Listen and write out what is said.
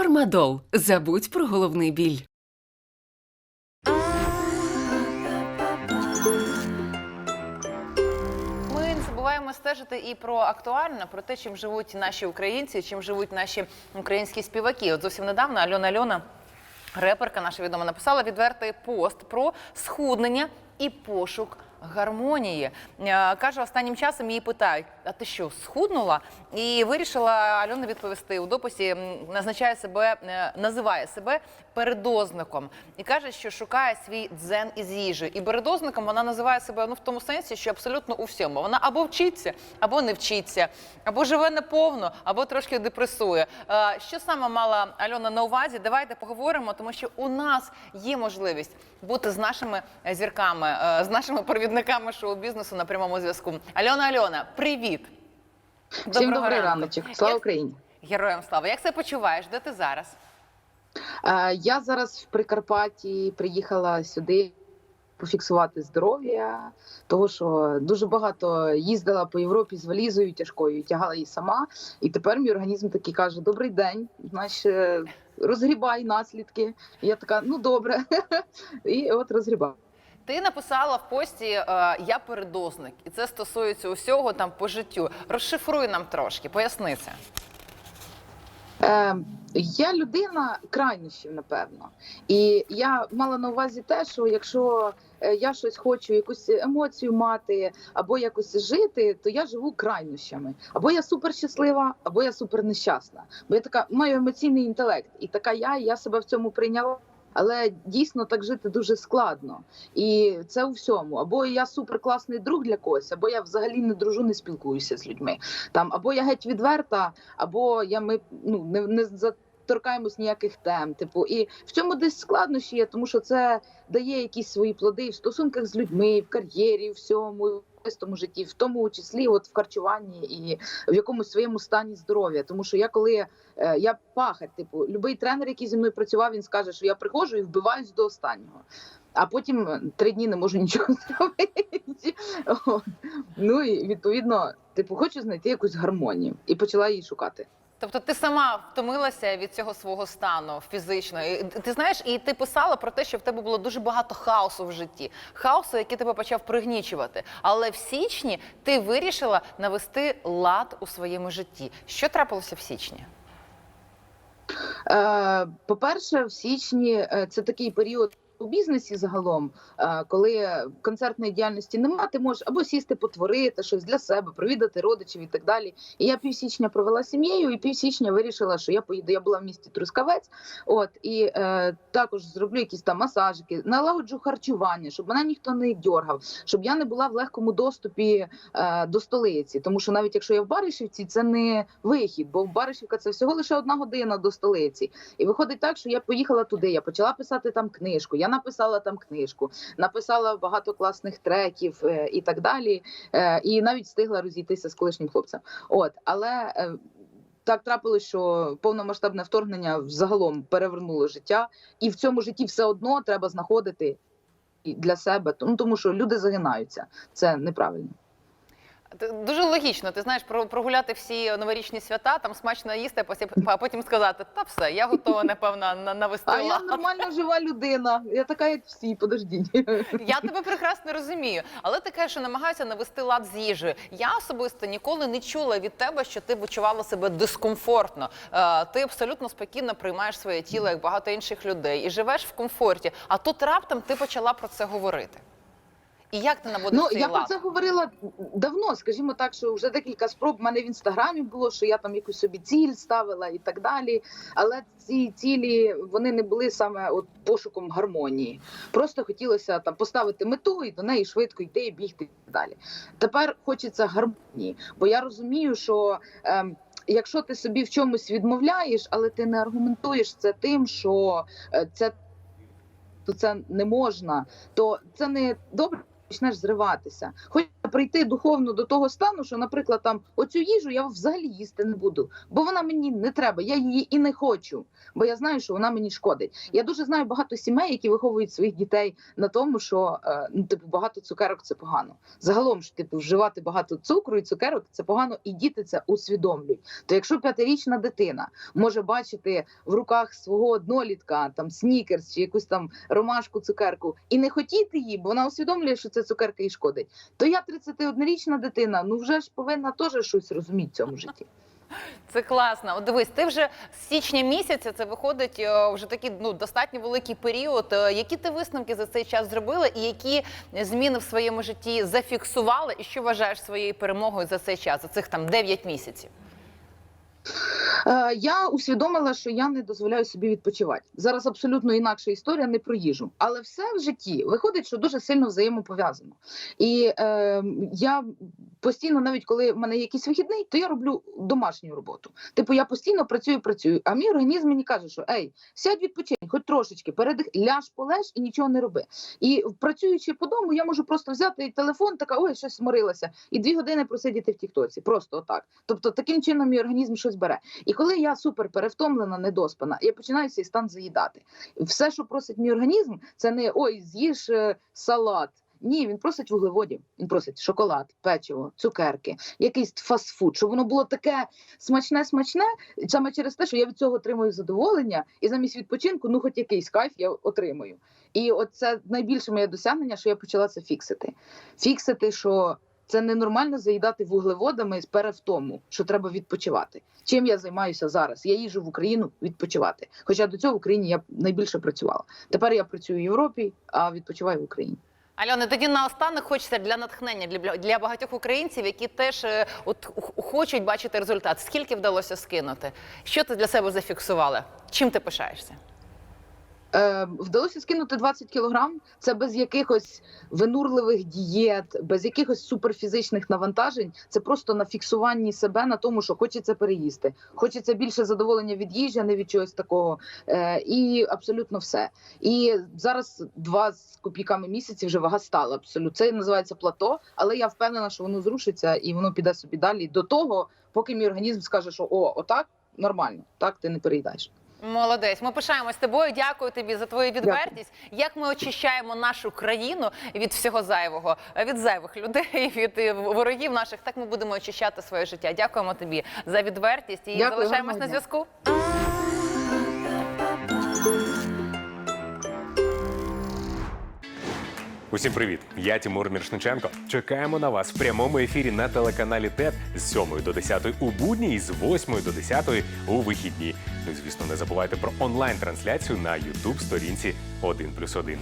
Фармадол. Забудь про головний біль. Ми забуваємо стежити і про актуальне, про те, чим живуть наші українці, чим живуть наші українські співаки. От зовсім недавно Альона Альона, реперка наша відома, написала відвертий пост про схуднення і пошук. Гармонії Е, каже, останнім часом її питають: а ти що, схуднула? І вирішила Альона відповісти у дописі. Назначає себе, е, називає себе передозником і каже, що шукає свій дзен із їжі. І передозником вона називає себе ну в тому сенсі, що абсолютно у всьому. Вона або вчиться, або не вчиться, або живе неповно, або трошки депресує. Е, Що саме мала Альона на увазі? Давайте поговоримо, тому що у нас є можливість бути з нашими е, зірками, з нашими провідниками шоу-бізнесу на прямому зв'язку. Альона Альона, привіт! Всім Доброго добрий ранку. раночок. Слава Як- Україні. Героям слава! Як себе почуваєш? Де ти зараз? Е, Я зараз в Прикарпатті приїхала сюди пофіксувати здоров'я, того що дуже багато їздила по Європі з валізою тяжкою, тягала її сама. І тепер мій організм такий каже: Добрий день, знаєш, е, розгрібай наслідки. І я така, ну добре. І от розгрібаю. Ти написала в пості е, Я передозник, і це стосується усього там по життю. Розшифруй нам трошки, поясни це. Е, я людина крайнощів, напевно. І я мала на увазі те, що якщо е, я щось хочу, якусь емоцію мати, або якось жити, то я живу крайнощами. Або я супер щаслива, або я супер нещасна. Бо я така маю емоційний інтелект, і така я, і я себе в цьому прийняла. Але дійсно так жити дуже складно, і це у всьому. Або я суперкласний друг для когось, або я взагалі не дружу, не спілкуюся з людьми. Там або я геть відверта, або я ми ну не, не заторкаємось ніяких тем. Типу, і в цьому десь складнощі є, тому що це дає якісь свої плоди в стосунках з людьми, в кар'єрі, в всьому. Особистому житті, в тому числі, от в харчуванні і в якомусь своєму стані здоров'я. Тому що я коли е, я пахать, типу, любий тренер, який зі мною працював, він скаже, що я приходжу і вбиваюсь до останнього. А потім три дні не можу нічого зробити. Ну і відповідно, типу, хочу знайти якусь гармонію і почала її шукати. Тобто ти сама втомилася від цього свого стану фізично. І ти знаєш, і ти писала про те, що в тебе було дуже багато хаосу в житті, хаосу, який тебе почав пригнічувати. Але в січні ти вирішила навести лад у своєму житті. Що трапилося в січні? Е, По-перше, в січні е, це такий період. У бізнесі загалом, коли концертної діяльності немає, ти можеш або сісти потворити щось для себе, провідати родичів і так далі. І я півсічня провела сім'єю, і півсічня вирішила, що я поїду. Я була в місті Трускавець, от і е, також зроблю якісь там масажики, налагоджу харчування, щоб мене ніхто не дьоргав, щоб я не була в легкому доступі е, до столиці. Тому що навіть якщо я в Баришівці, це не вихід, бо в Баришівка це всього лише одна година до столиці. І виходить так, що я поїхала туди. Я почала писати там книжку. Я написала там книжку, написала багато класних треків е, і так далі. Е, і навіть встигла розійтися з колишнім хлопцем. От, але е, так трапилось, що повномасштабне вторгнення взагалом перевернуло життя, і в цьому житті все одно треба знаходити для себе. Ну тому що люди загинаються. Це неправильно. Дуже логічно. Ти знаєш, про- прогуляти всі новорічні свята, там смачно їсти, а потім- сказати, та все, я готова, напевно, на- навести А я лад. нормально жива людина. Я така, як всі, подождіть. Я тебе прекрасно розумію, але ти кажеш, що намагаюся навести лад з їжею. Я особисто ніколи не чула від тебе, що ти відчувала себе дискомфортно. Е, Ти абсолютно спокійно приймаєш своє тіло, як багато інших людей, і живеш в комфорті. А тут раптом ти почала про це говорити. І як ти наводиш Ну цей я про це говорила давно. Скажімо так, що вже декілька спроб в мене в інстаграмі було, що я там якусь собі ціль ставила і так далі. Але ці цілі вони не були саме от пошуком гармонії. Просто хотілося там поставити мету і до неї швидко йти, і бігти і так далі. Тепер хочеться гармонії, бо я розумію, що. Ем, Якщо ти собі в чомусь відмовляєш, але ти не аргументуєш це тим, що е, це то це не можна, то це не добре почнеш зриватися. Хоч прийти духовно до того стану, що, наприклад, там оцю їжу я взагалі їсти не буду, бо вона мені не треба. Я її і не хочу, бо я знаю, що вона мені шкодить. Я дуже знаю багато сімей, які виховують своїх дітей на тому, що е, ну, типу багато цукерок це погано. Загалом ж типу вживати багато цукру і цукерок це погано, і діти це усвідомлюють. То якщо п'ятирічна дитина може бачити в руках свого однолітка там снікерс чи якусь там ромашку цукерку і не хотіти її, бо вона усвідомлює, що це цукерка і шкодить. То я 31-річна дитина, ну вже ж повинна теж щось розуміти в цьому житті. Це класно. От дивись, ти вже з січня місяця це виходить е, вже такий ну достатньо великий період. Е, Які ти висновки за цей час зробила, і які зміни в своєму житті зафіксувала, і що вважаєш своєю перемогою за цей час, за цих там 9 місяців? Е, я усвідомила, що я не дозволяю собі відпочивати. Зараз абсолютно інакша історія, не про їжу. Але все в житті виходить, що дуже сильно взаємопов'язано. І е, я постійно, навіть коли в мене якийсь вихідний, то я роблю домашню роботу. Типу, я постійно працюю, працюю. А мій організм мені каже, що ей, сядь відпочинь, хоч трошечки, передих, ляж, полеж і нічого не роби. І працюючи по дому, я можу просто взяти телефон, така ой, щось сморилася, і дві години просидіти в Тіктоці. Просто отак. Тобто, таким чином мій організм щось бере. І коли я супер перевтомлена, недоспана, я починаю цей стан заїдати. Все, що просить мій організм, це не ой, з'їж е, салат. Ні, він просить вуглеводів. Він просить шоколад, печиво, цукерки, якийсь фастфуд, щоб воно було таке смачне, смачне, саме через те, що я від цього отримую задоволення, і замість відпочинку, ну хоч якийсь кайф я отримую. І от це найбільше моє досягнення, що я почала це фіксити. Фіксити, що це ненормально заїдати вуглеводами з перевтому, що треба відпочивати. Чим я займаюся зараз? Я їжу в Україну відпочивати. Хоча до цього в Україні я найбільше працювала. Тепер я працюю в Європі, а відпочиваю в Україні. Альона, тоді наостанок хочеться для натхнення для, для багатьох українців, які теж е, от хочуть бачити результат. Скільки вдалося скинути? Що ти для себе зафіксувала? Чим ти пишаєшся? Е, вдалося скинути 20 кілограм. Це без якихось винурливих дієт, без якихось суперфізичних навантажень. Це просто на фіксуванні себе на тому, що хочеться переїсти. Хочеться більше задоволення від їжі, а не від чогось такого. Е, і абсолютно все. І зараз два з копійками місяці вже вага стала. Абсолютно це називається плато, але я впевнена, що воно зрушиться і воно піде собі далі до того, поки мій організм скаже, що о, отак нормально, так ти не переїдаєш. Молодець, ми пишаємось тобою. Дякую тобі за твою відвертість. Як ми очищаємо нашу країну від всього зайвого, від зайвих людей, від е, ворогів наших, так ми будемо очищати своє життя. Дякуємо тобі за відвертість і Дякую, залишаємось на зв'язку. Усім привіт! Я Тимур Міршниченко. Чекаємо на вас в прямому ефірі на телеканалі ТЕТ з 7 до 10 у будні і з 8 до 10 у вихідні. Звісно, не забувайте про онлайн-трансляцію на youtube сторінці 1+,1.